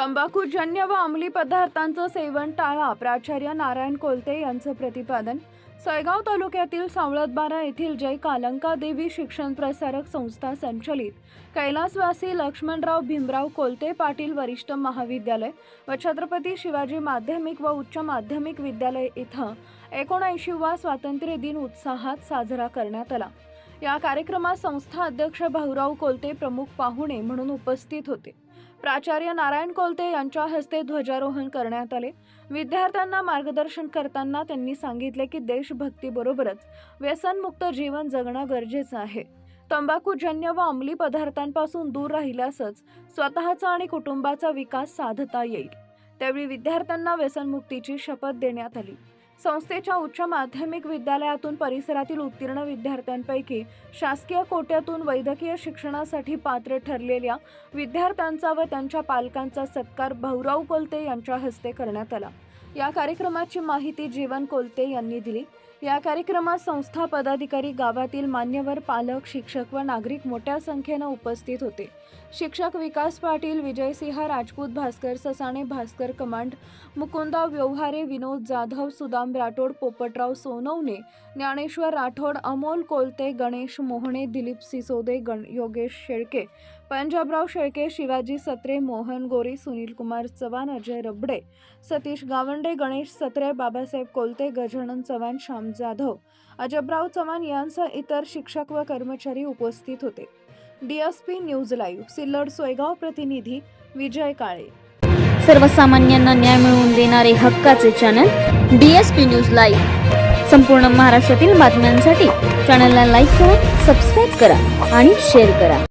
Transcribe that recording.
तंबाखूजन्य व अंमली पदार्थांचं सेवन टाळा प्राचार्य नारायण कोलते यांचं प्रतिपादन. सोयगाव तालुक्यातील सावळतबारा येथील जय कालंका देवी शिक्षण प्रसारक संस्था संचलित. कैलासवासी लक्ष्मणराव भीमराव कोलते पाटील वरिष्ठ महाविद्यालय व छत्रपती शिवाजी माध्यमिक व उच्च माध्यमिक विद्यालय इथं एकोणऐंशीवा स्वातंत्र्य दिन उत्साहात साजरा करण्यात आला. या कार्यक्रमात संस्था अध्यक्ष भाऊराव कोलते प्रमुख पाहुणे म्हणून उपस्थित होते. प्राचार्य नारायण कोलते यांच्या हस्ते ध्वजारोहण करण्यात आले. विद्यार्थ्यांना मार्गदर्शन करताना त्यांनी सांगितले की देशभक्तीबरोबरच व्यसनमुक्त जीवन जगणं गरजेचं आहे. तंबाखूजन्य व अंमली पदार्थांपासून दूर राहिल्यासच स्वतःचा आणि कुटुंबाचा विकास साधता येईल. त्यावेळी विद्यार्थ्यांना व्यसनमुक्तीची शपथ देण्यात आली. संस्थेच्या उच्च माध्यमिक विद्यालयातून परिसरातील उत्तीर्ण विद्यार्थ्यांपैकी शासकीय कोट्यातून वैद्यकीय शिक्षणासाठी पात्र ठरलेल्या विद्यार्थ्यांचा व त्यांच्या पालकांचा सत्कार भाऊराव कोलते यांच्या हस्ते करण्यात आला. या कार्यक्रमाची माहिती जीवन कोलते यांनी दिली. या कार्यक्रमात संस्था पदाधिकारी गावातील मान्यवर पालक शिक्षक व नागरिक मोठ्या संख्येनं उपस्थित होते. शिक्षक विकास पाटील विजयसिंह राजपूत भास्कर ससाणे भास्कर कमांड मुकुंदा व्यवहारे विनोद जाधव सुदाम राठोड पोपटराव सोनवणे ज्ञानेश्वर राठोड अमोल कोलते गणेश मोहणे दिलीप सिसोदे गण योगेश शेळके पंजाबराव शेळके शिवाजी सत्रे मोहन गोरे सुनील कुमार चव्हाण अजय रबडे सतीश गावंडे गणेश सत्रे बाबासाहेब कोलते गजानन चव्हाण श्याम जाधव अजबराव चव्हाण यांसह इतर शिक्षक व कर्मचारी उपस्थित होते. DSP news live Sillod Soygaon प्रतिनिधी विजय काळे. सर्वसामान्यांना न्याय मिळवून देणारे हक्काचे channel D S P news live. संपूर्ण महाराष्ट्रातील बातम्यांसाठी चॅनलला लाईक करा सबस्क्राईब करा आणि शेअर करा.